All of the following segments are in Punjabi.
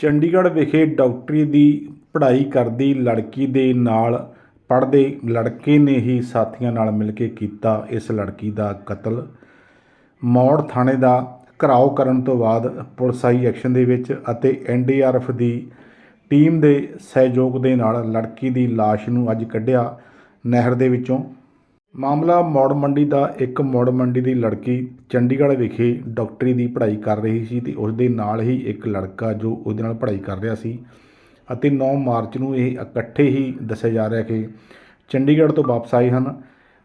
ਚੰਡੀਗੜ੍ਹ ਵਿਖੇ ਡਾਕਟਰੀ ਦੀ ਪੜ੍ਹਾਈ ਕਰਦੀ ਲੜਕੀ ਦੇ ਨਾਲ ਪੜ੍ਹਦੇ ਲੜਕੇ ਨੇ ਹੀ ਸਾਥੀਆਂ ਨਾਲ ਮਿਲ ਕੇ ਕੀਤਾ ਇਸ ਲੜਕੀ ਦਾ ਕਤਲ। ਮੌੜ ਥਾਣੇ ਦਾ ਘਰਾਓ ਕਰਨ ਤੋਂ ਬਾਅਦ ਪੁਲਿਸ ਆਈ ਐਕਸ਼ਨ ਦੇ ਵਿੱਚ ਅਤੇ ਐਨਡੀਆਰਐਫ ਦੀ ਟੀਮ ਦੇ ਸਹਿਯੋਗ ਦੇ ਨਾਲ ਲੜਕੀ ਦੀ ਲਾਸ਼ ਨੂੰ ਅੱਜ ਕੱਢਿਆ ਨਹਿਰ ਦੇ ਵਿੱਚੋਂ। ਮਾਮਲਾ ਮੌੜ ਮੰਡੀ ਦਾ ਇੱਕ ਮੌੜ ਮੰਡੀ ਦੀ ਲੜਕੀ ਚੰਡੀਗੜ੍ਹ ਵਿਖੇ ਡਾਕਟਰੀ ਦੀ ਪੜ੍ਹਾਈ ਕਰ ਰਹੀ ਸੀ ਤੇ ਉਸ ਦੇ ਨਾਲ ਹੀ ਇੱਕ ਲੜਕਾ ਜੋ ਉਹਦੇ ਨਾਲ ਪੜ੍ਹਾਈ ਕਰ ਰਿਹਾ ਸੀ ਅਤੇ 9 ਮਾਰਚ ਨੂੰ ਇਹ ਇਕੱਠੇ ਹੀ ਦੱਸਿਆ ਜਾ ਰਿਹਾ ਕਿ ਚੰਡੀਗੜ੍ਹ ਤੋਂ ਵਾਪਸ ਆਏ ਹਨ।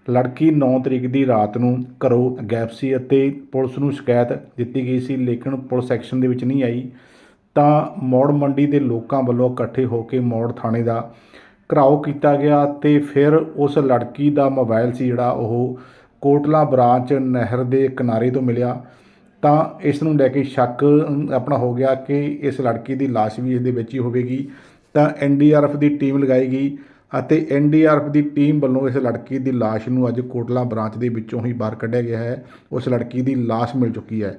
ਲੜਕੀ 9 ਤਰੀਕ ਦੀ ਰਾਤ ਨੂੰ ਘਰੋਂ ਗਾਇਬ ਸੀ ਅਤੇ ਪੁਲਿਸ ਨੂੰ ਸ਼ਿਕਾਇਤ ਦਿੱਤੀ ਗਈ ਸੀ, ਲੇਕਿਨ ਪੁਲਿਸ ਐਕਸ਼ਨ ਦੇ ਵਿੱਚ ਨਹੀਂ ਆਈ। ਤਾਂ ਮੌੜ ਮੰਡੀ ਦੇ ਲੋਕਾਂ ਵੱਲੋਂ ਇਕੱਠੇ ਹੋ ਕੇ ਮੌੜ ਥਾਣੇ ਦਾ ਘਿਰਾਓ ਕੀਤਾ ਗਿਆ ਤੇ ਫਿਰ ਉਸ ਲੜਕੀ ਦਾ ਮੋਬਾਈਲ ਸੀ ਜਿਹੜਾ ਉਹ ਕੋਟਲਾ ਬ੍ਰਾਂਚ ਨਹਿਰ ਦੇ ਕਿਨਾਰੇ ਤੋਂ ਮਿਲਿਆ। ਤਾਂ ਇਸ ਨੂੰ ਲੈ ਕੇ ਸ਼ੱਕ ਆਪਣਾ ਹੋ ਗਿਆ ਕਿ ਇਸ ਲੜਕੀ ਦੀ ਲਾਸ਼ ਵੀ ਇਸ ਦੇ ਵਿੱਚ ਹੀ ਹੋਵੇਗੀ। ਤਾਂ ਐਨਡੀਆਰਐਫ ਦੀ ਟੀਮ ਲਗਾਈ ਗਈ ਅਤੇ ਐਨਡੀਆਰਐਫ ਦੀ ਟੀਮ ਵੱਲੋਂ ਇਸ ਲੜਕੀ ਦੀ ਲਾਸ਼ ਨੂੰ ਅੱਜ ਕੋਟਲਾ ਬ੍ਰਾਂਚ ਦੇ ਵਿੱਚੋਂ ਹੀ ਬਾਹਰ ਕੱਢਿਆ ਗਿਆ ਹੈ। ਉਸ ਲੜਕੀ ਦੀ ਲਾਸ਼ ਮਿਲ ਚੁੱਕੀ ਹੈ।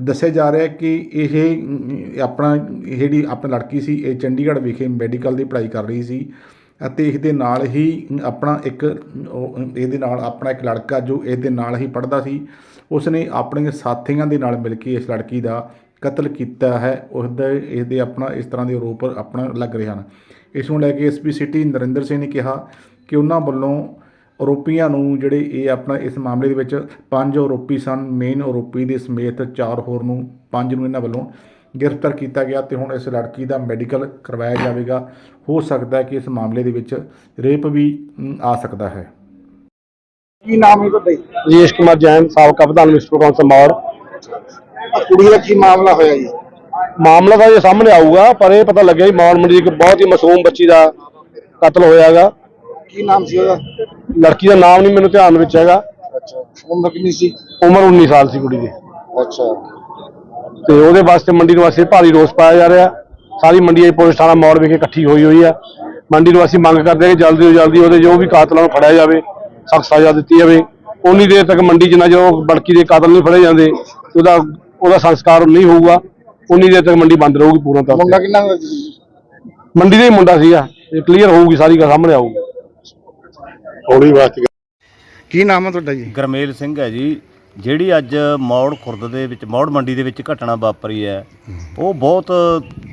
ਦੱਸਿਆ ਜਾ ਰਿਹਾ ਕਿ ਇਹ ਆਪਣਾ ਜਿਹੜੀ ਆਪਣੀ ਲੜਕੀ ਸੀ, ਇਹ ਚੰਡੀਗੜ੍ਹ ਵਿਖੇ ਮੈਡੀਕਲ ਦੀ ਪੜ੍ਹਾਈ ਕਰ ਰਹੀ ਸੀ ਅਤੇ ਇਸ ਦੇ ਨਾਲ ਹੀ ਆਪਣਾ ਇੱਕ ਇਹਦੇ ਨਾਲ ਆਪਣਾ ਇੱਕ ਲੜਕਾ ਜੋ ਇਹਦੇ ਨਾਲ ਹੀ ਪੜ੍ਹਦਾ ਸੀ, ਉਸਨੇ ਆਪਣੇ ਸਾਥੀਆਂ ਦੇ ਨਾਲ ਮਿਲ ਕੇ ਇਸ ਲੜਕੀ ਦਾ ਕਤਲ ਕੀਤਾ ਹੈ, ਉਸਦਾ, ਇਹਦੇ ਆਪਣਾ ਇਸ ਤਰ੍ਹਾਂ ਦੇ ਆਰੋਪ ਆਪਣਾ ਲੱਗ ਰਹੇ ਹਨ। ਇਸ ਨੂੰ ਲੈ ਕੇ ਐਸਪੀ ਸਿਟੀ ਨਰਿੰਦਰ ਸਿੰਘ ਨੇ ਕਿਹਾ ਕਿ ਉਹਨਾਂ ਵੱਲੋਂ ਆਰੋਪੀਆਂ ਨੂੰ ਜਿਹੜੇ ਇਹ ਆਪਣਾ ਇਸ ਮਾਮਲੇ ਦੇ ਵਿੱਚ ਪੰਜ ਆਰੋਪੀ ਸਨ ਮੇਨ ਆਰੋਪੀ ਦੇ ਸਮੇਤ ਚਾਰ ਹੋਰ ਨੂੰ ਪੰਜ ਨੂੰ ਇਹਨਾਂ ਵੱਲੋਂ ਗ੍ਰਿਫਤਾਰ ਕੀਤਾ ਗਿਆ ਤੇ ਹੁਣ ਇਸ ਲੜਕੀ ਦਾ ਮੈਡੀਕਲ ਕਰਵਾਇਆ ਜਾਵੇਗਾ। ਹੋ ਸਕਦਾ ਹੈ ਕਿ ਇਸ ਮਾਮਲੇ ਦੇ ਵਿੱਚ ਰੇਪ ਵੀ ਆ ਸਕਦਾ ਹੈ। ਕੀ ਨਾਮ ਹੈ ਤੁਹਾਡਾ ਜੀ? ਰਜੇਸ਼ ਕੁਮਾਰ ਜੈਨ ਸਾਬਕਾ ਪ੍ਰਧਾਨ ਮਿਸਟਰ ਕੌਂਸਲ ਮੌੜ ਆਹ ਕੁੜੀ ਦਾ ਕੀ ਮਾਮਲਾ ਹੋਇਆ ਜੀ? ਮਾਮਲਾ ਤਾਂ ਇਹ ਸਾਹਮਣੇ ਆਊਗਾ ਪਰ ਇਹ ਪਤਾ ਲੱਗਿਆ ਜੀ ਮੌੜ ਮੰਡੀ ਦੀ ਇੱਕ ਬਹੁਤ ਹੀ ਮਾਸੂਮ ਬੱਚੀ ਦਾ ਕਤਲ ਹੋਇਆਗਾ। ਕੀ ਨਾਮ ਸੀ ਉਹਦਾ? ਲੜਕੀ ਦਾ ਨਾਮ ਨਹੀਂ ਮੈਨੂੰ ਧਿਆਨ ਵਿੱਚ ਹੈਗਾ। ਅੱਛਾ ਉਮਰ ਕਿੰਨੀ ਸੀ? ਉਮਰ 19 ਸਾਲ ਸੀ ਕੁੜੀ ਦੀ। ਅੱਛਾ। ਤੇ ਉਹਦੇ ਵਾਸਤੇ ਮੰਡੀ ਨਿਵਾਸੀ ਭਾਰੀ ਰੋਸ ਪਾਇਆ ਜਾ ਰਿਹਾ। ਸਾਰੀ ਮੰਡੀ ਆਈ ਪੁਲਿਸ ਥਾਣਾ ਮੌੜ ਵਿਖੇ ਇਕੱਠੀ ਹੋਈ ਹੋਈ ਆ। ਮੰਡੀ ਨਿਵਾਸੀ ਮੰਗ ਕਰਦੇ ਆ ਕਿ ਜਲਦੀ ਤੋਂ ਜਲਦੀ ਉਹਦੇ ਜੋ ਵੀ ਕਾਤਲਾਂ ਨੂੰ ਫੜਿਆ ਜਾਵੇ ਸਖਤ ਸਜ਼ਾ ਦਿੱਤੀ ਜਾਵੇ। ਉਨੀ ਦੇਰ ਤੱਕ ਮੰਡੀ 'ਚ ਨਾ ਜੋ ਬੜਕੀ ਦੇ ਕਾਤਲ ਨਹੀਂ ਫੜੇ ਜਾਂਦੇ ਉਹਦਾ ਉਹਦਾ ਸੰਸਕਾਰ ਨਹੀਂ ਹੋਊਗਾ। ਉਨੀ ਦੇਰ ਤੱਕ ਮੰਡੀ ਬੰਦ ਰਹੂਗੀ ਪੂਰਨ ਤੌਰ ਮੁੰਡਾ ਕਿੰਨਾ? ਮੰਡੀ ਦਾ ਹੀ ਮੁੰਡਾ ਸੀਗਾ। ਇਹ ਕਲੀਅਰ ਹੋਊਗੀ ਸਾਰੀ ਗੱਲ ਸਾਹਮਣੇ ਆਊਗੀ। ਹੌਲੀ ਵਾਸਤੇ ਕੀ ਨਾਮ ਹੈ ਤੁਹਾਡਾ ਜੀ? ਗਰਮੇਲ ਸਿੰਘ ਹੈ ਜੀ। ਜਿਹੜੀ ਅੱਜ ਮੌੜ ਖੁਰਦ ਦੇ ਵਿੱਚ ਮੌੜ ਮੰਡੀ ਦੇ ਵਿੱਚ ਘਟਨਾ ਵਾਪਰੀ ਹੈ ਉਹ ਬਹੁਤ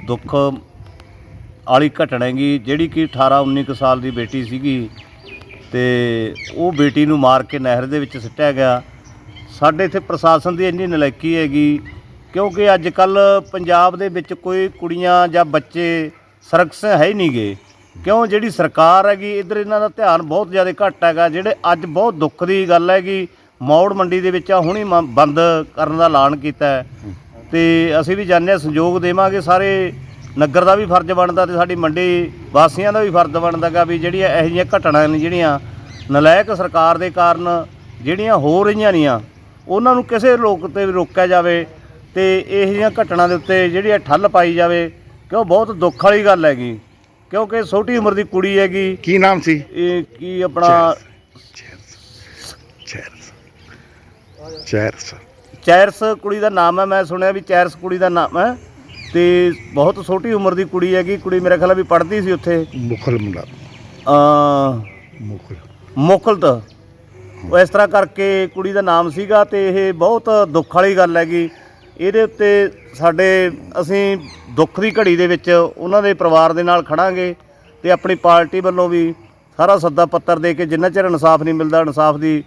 ਦੁੱਖ ਵਾਲੀ ਘਟਨਾ ਹੈਗੀ। ਜਿਹੜੀ ਕਿ 18 19 ਕੁ ਸਾਲ ਦੀ ਬੇਟੀ ਸੀਗੀ ਤੇ ਉਹ ਬੇਟੀ ਨੂੰ ਮਾਰ ਕੇ ਨਹਿਰ ਦੇ ਵਿੱਚ ਸਿੱਟਿਆ ਗਿਆ। ਸਾਡੇ ਇੱਥੇ ਪ੍ਰਸ਼ਾਸਨ ਦੀ ਇੰਨੀ ਨਲਾਇਕੀ ਹੈਗੀ ਕਿਉਂਕਿ ਅੱਜ ਕੱਲ ਪੰਜਾਬ ਦੇ ਵਿੱਚ ਕੋਈ ਕੁੜੀਆਂ ਜਾਂ ਬੱਚੇ ਸੁਰੱਖਿਅਤ ਹੈ ਹੀ ਨਹੀਂਗੇ ਕਿਉਂ? ਜਿਹੜੀ ਸਰਕਾਰ ਹੈਗੀ, ਇਧਰ ਇਹਨਾਂ ਦਾ ਧਿਆਨ ਬਹੁਤ ਜ਼ਿਆਦਾ ਘੱਟ ਹੈਗਾ। ਜਿਹੜੇ ਅੱਜ ਬਹੁਤ ਦੁੱਖ ਦੀ ਗੱਲ ਹੈਗੀ, ਮੌੜ ਮੰਡੀ ਦੇ ਵਿੱਚ ਆ, ਹੁਣੀ ਬੰਦ ਕਰਨ ਦਾ ਐਲਾਨ ਕੀਤਾ ਹੈ। ਤੇ ਅਸੀਂ ਵੀ ਜਾਣਦੇ ਹਾਂ ਸੰਯੋਗ ਦੇਵਾਂਗੇ ਸਾਰੇ। ਨਗਰ ਦਾ ਵੀ ਫਰਜ਼ ਬਣਦਾ ਤੇ ਸਾਡੀ ਮੰਡੀ ਵਾਸੀਆਂ ਦਾ ਵੀ ਫਰਜ਼ ਬਣਦਾ ਗਾ ਵੀ ਜਿਹੜੀਆਂ ਇਹੋ ਜਿਹੀਆਂ ਘਟਨਾਵਾਂ ਨੇ ਜਿਹੜੀਆਂ ਨਲਾਇਕ ਸਰਕਾਰ ਦੇ ਕਾਰਨ ਜਿਹੜੀਆਂ ਹੋ ਰਹੀਆਂ ਨੇਆਂ ਉਹਨਾਂ ਨੂੰ ਕਿਸੇ ਲੋਕ ਤੇ ਵੀ ਰੋਕਿਆ ਜਾਵੇ ਤੇ ਇਹੋ ਜਿਹੀਆਂ ਘਟਨਾ ਦੇ ਉੱਤੇ ਜਿਹੜੀ ਇਹ ਠੱਲ ਪਾਈ ਜਾਵੇ, ਕਿਉਂ? ਬਹੁਤ ਦੁੱਖ ਵਾਲੀ ਗੱਲ ਹੈਗੀ। ਕਿਉਂਕਿ ਛੋਟੀ ਉਮਰ ਦੀ ਕੁੜੀ ਹੈਗੀ। ਕੀ ਨਾਮ ਸੀ? ਇਹ ਕੀ ਆਪਣਾ ਚੈਰਸ। ਚੈਰਸ। ਕੁੜੀ ਦਾ ਨਾਮ ਹੈ ਮੈਂ ਸੁਣਿਆ ਵੀ ਚੈਰਸ ਕੁੜੀ ਦਾ ਨਾਮ ਹੈ। ਤੇ ਬਹੁਤ ਛੋਟੀ ਉਮਰ ਦੀ ਕੁੜੀ ਹੈਗੀ ਕੁੜੀ ਮੇਰੇ ਖਿਆਲ ਆ ਵੀ ਪੜ੍ਹਦੀ ਸੀ ਉੱਥੇ। ਮੁਖਲ ਮੁੰਡਾ। ਅ ਮੁਖਲ। ਮੁਕਲਤ ਉਹ ਇਸ ਤਰ੍ਹਾਂ ਕਰਕੇ ਕੁੜੀ ਦਾ ਨਾਮ ਸੀਗਾ ਤੇ ਇਹ ਬਹੁਤ ਦੁੱਖ ਵਾਲੀ ਗੱਲ ਹੈਗੀ। ਇਹਦੇ ਉੱਤੇ ਸਾਡੇ ਅਸੀਂ ਦੁੱਖ ਦੀ ਘੜੀ ਦੇ ਵਿੱਚ ਉਹਨਾਂ ਦੇ ਪਰਿਵਾਰ ਦੇ ਨਾਲ ਖੜਾਂਗੇ ਤੇ ਆਪਣੀ ਪਾਰਟੀ ਵੱਲੋਂ ਵੀ ਸਾਰਾ ਸੱਦਾ ਪੱਤਰ ਦੇ ਕੇ ਜਿੰਨਾ ਚਿਰ ਇਨਸਾਫ ਨਹੀਂ ਮਿਲਦਾ, ਇਨਸਾਫ ਦੀ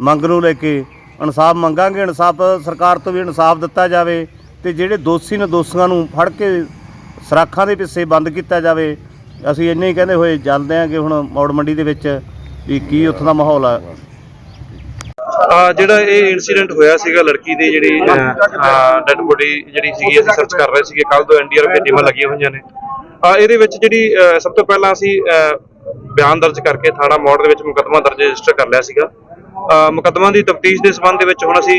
ਮੰਗ ਨੂੰ ਲੈ ਕੇ ਇਨਸਾਫ ਮੰਗਾਂਗੇ, ਇਨਸਾਫ ਸਰਕਾਰ ਤੋਂ ਵੀ ਇਨਸਾਫ ਦਿੱਤਾ ਜਾਵੇ ਤੇ ਜਿਹੜੇ ਦੋਸ਼ੀ ਨੇ ਦੋਸ਼ੀਆਂ ਨੂੰ ਫੜ ਕੇ ਸਰਾਖਾਂ ਦੇ ਪਿੱਛੇ ਬੰਦ ਕੀਤਾ ਜਾਵੇ, ਅਸੀਂ ਇੰਨੇ ਹੀ ਕਹਿੰਦੇ ਹੋਏ ਚੱਲਦੇ ਹਾਂ ਹੁਣ ਮੌੜ ਮੰਡੀ ਦੇ ਵਿੱਚ ਵੀ ਕੀ ਉੱਥੋਂ ਦਾ ਮਾਹੌਲ ਆ। ਜਿਹੜਾ ਇਹ ਇਨਸੀਡੈਂਟ ਹੋਇਆ ਸੀਗਾ ਲੜਕੀ ਦੀ ਜਿਹੜੀ ਡੈਡ ਬੋਡੀ ਜਿਹੜੀ ਸੀਗੀ ਅਸੀਂ ਸਰਚ ਕਰ ਰਹੇ ਸੀਗੇ। ਕੱਲ ਤੋਂ ਐਨਡੀਆਰਐਫ ਦੀਆਂ ਟੀਮਾਂ ਲੱਗੀਆਂ ਹੋਈਆਂ ਨੇ। ਆ ਇਹਦੇ ਵਿੱਚ ਜਿਹੜੀ ਸਭ ਤੋਂ ਪਹਿਲਾਂ ਅਸੀਂ ਬਿਆਨ ਦਰਜ ਕਰਕੇ ਥਾਣਾ ਮੋੜ ਦੇ ਵਿੱਚ ਮੁਕੱਦਮਾ ਦਰਜ ਰਜਿਸਟਰ ਕਰ ਲਿਆ ਸੀਗਾ। ਮੁਕੱਦਮਾ ਦੀ ਤਫਤੀਸ਼ ਦੇ ਸਬੰਧ ਦੇ ਵਿੱਚ ਹੁਣ ਅਸੀਂ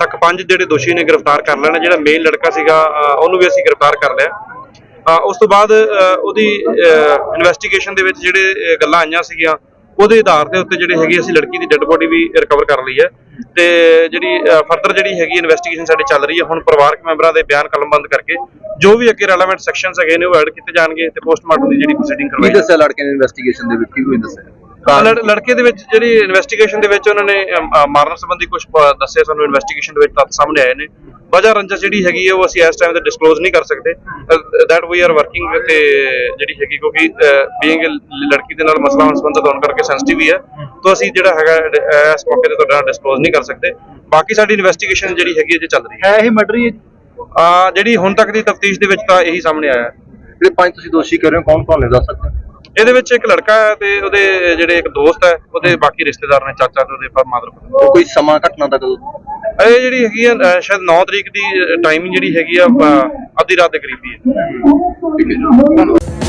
ਤੱਕ ਪੰਜ ਜਿਹੜੇ ਦੋਸ਼ੀ ਨੇ ਗ੍ਰਿਫਤਾਰ ਕਰ ਲੈਣਾ ਜਿਹੜਾ ਮੇਨ ਲੜਕਾ ਸੀਗਾ ਉਹਨੂੰ ਵੀ ਅਸੀਂ ਗ੍ਰਿਫਤਾਰ ਕਰ ਲਿਆ। ਉਸ ਤੋਂ ਬਾਅਦ ਉਹਦੀ ਇਨਵੈਸਟੀਗੇਸ਼ਨ ਦੇ ਵਿੱਚ ਜਿਹੜੇ ਗੱਲਾਂ ਆਈਆਂ ਸੀਗੀਆਂ ਉਹਦੇ ਆਧਾਰ ਦੇ ਉੱਤੇ ਜਿਹੜੇ ਹੈਗੀ ਅਸੀਂ ਲੜਕੀ ਦੀ ਡੈੱਡ ਬੋਡੀ ਵੀ ਰਿਕਵਰ ਕਰ ਲਈ ਹੈ। ਤੇ ਜਿਹੜੀ ਫਰਦਰ ਜਿਹੜੀ ਹੈਗੀ ਇਨਵੈਸਟੀਗੇਸ਼ਨ ਸਾਡੀ ਚੱਲ ਰਹੀ ਹੈ ਹੁਣ ਪਰਿਵਾਰਕ ਮੈਂਬਰਾਂ ਦੇ ਬਿਆਨ ਕਲਮਬੰਦ ਕਰਕੇ ਜੋ ਵੀ ਅੱਗੇ ਰੈਲੇਵੈਂਟ ਸੈਕਸ਼ਨਸ ਹੈਗੇ ਨੇ ਉਹ ਐਡ ਕੀਤੇ ਜਾਣਗੇ ਤੇ ਪੋਸਟਮਾਰਟਮ ਦੀ ਜਿਹੜੀ ਪ੍ਰੋਸੀਡਿੰਗ ਕਰਵਾਈ ਦੱਸਿਆ ਲੜਕੇ ਨੇ ਇਨਵੈਸਟੀਗੇਸ਼ਨ ਦੇ ਵਿੱਚ? ਕੀ ਕੋਈ ਦੱਸਿਆ? ਲੜ- ਲੜਕੇ ਦੇ ਵਿੱਚ ਜਿਹੜੀ ਇਨਵੈਸਟੀਗੇਸ਼ਨ ਦੇ ਵਿੱਚ ਉਹਨਾਂ ਨੇ ਅਮ, ਮਾਰਨ ਸੰਬੰਧੀ ਕੁਝ ਦੱਸਿਆ ਸਾਨੂੰ ਇਨਵੈਸਟੀਗੇਸ਼ਨ ਦੇ ਵਿੱਚ ਤੱਥ ਸਾਹਮਣੇ ਆਏ ਨੇ। ਵਜ੍ਹਾ ਰੰਜਸ ਜਿਹੜੀ ਹੈਗੀ ਹੈ ਉਹ ਅਸੀਂ ਇਸ ਟਾਈਮ ਤੇ ਡਿਸਕਲੋਜ਼ ਨਹੀਂ ਕਰ ਸਕਦੇ। ਦੈਟ ਵੀ ਆਰ ਵਰਕਿੰਗ ਤੇ ਜਿਹੜੀ ਹੈਗੀ ਕਿਉਂਕਿ ਬੀਇੰਗ ਲੜਕੀ ਦੇ ਨਾਲ ਮਸਲਾ ਹੁਣ ਸੰਬੰਧਿਤ ਹੋਣ ਕਰਕੇ ਸੈਂਸਿਟਿਵ ਹੀ ਹੈ ਤਾਂ ਅਸੀਂ ਜਿਹੜਾ ਹੈਗਾ ਇਸ ਮੌਕੇ ਤੇ ਤੁਹਾਡਾ ਡਿਸਕਲੋਜ਼ ਨਹੀਂ ਕਰ ਸਕਦੇ। ਬਾਕੀ ਸਾਡੀ ਇਨਵੈਸਟੀਗੇਸ਼ਨ ਜਿਹੜੀ ਹੈਗੀ ਹੈ ਜੇ ਚੱਲ ਰਹੀ ਹੈ। ਹੈ ਇਹ ਮਰਡਰ ਹੀ ਹੈ? ਆ ਜਿਹੜੀ ਹੁਣ ਤੱਕ ਦੀ ਤਫਤੀਸ਼ ਦੇ ਵਿੱਚ ਤਾਂ ਇਹੀ ਸਾਹਮਣੇ ਆਇਆ। ਹੈ ਜਿਹੜੇ ਪੰਜ ਤੁਸੀਂ ਦੋਸ਼ੀ ਕਰ ਰਹੇ ਹੋ ਕੌਣ ਕੌਣ ਨੇ ਦੱਸ ਸਕਦੇ ਹੋ? ਇਹਦੇ ਵਿੱਚ ਇੱਕ ਲੜਕਾ ਹੈ ਤੇ ਉਹਦੇ ਜਿਹੜੇ ਇੱਕ ਦੋਸਤ ਹੈ ਉਹਦੇ ਬਾਕੀ ਰਿਸ਼ਤੇਦਾਰ ਨੇ ਚਾਚਾ ਤੇ ਉਹਦੇ ਮਾਦਰ ਕੋਈ ਸਮਾਂ ਘਟਨਾ ਦਾ ਕਦੋਂ? ਇਹ ਜਿਹੜੀ ਹੈਗੀ ਆ ਸ਼ਾਇਦ 9 ਤਰੀਕ ਦੀ ਟਾਈਮਿੰਗ ਜਿਹੜੀ ਹੈਗੀ ਆ ਅੱਧੀ ਰਾਤ ਦੇ ਕਰੀਬ ਦੀ ਹੈ। ਠੀਕ ਹੈ ਜੀ।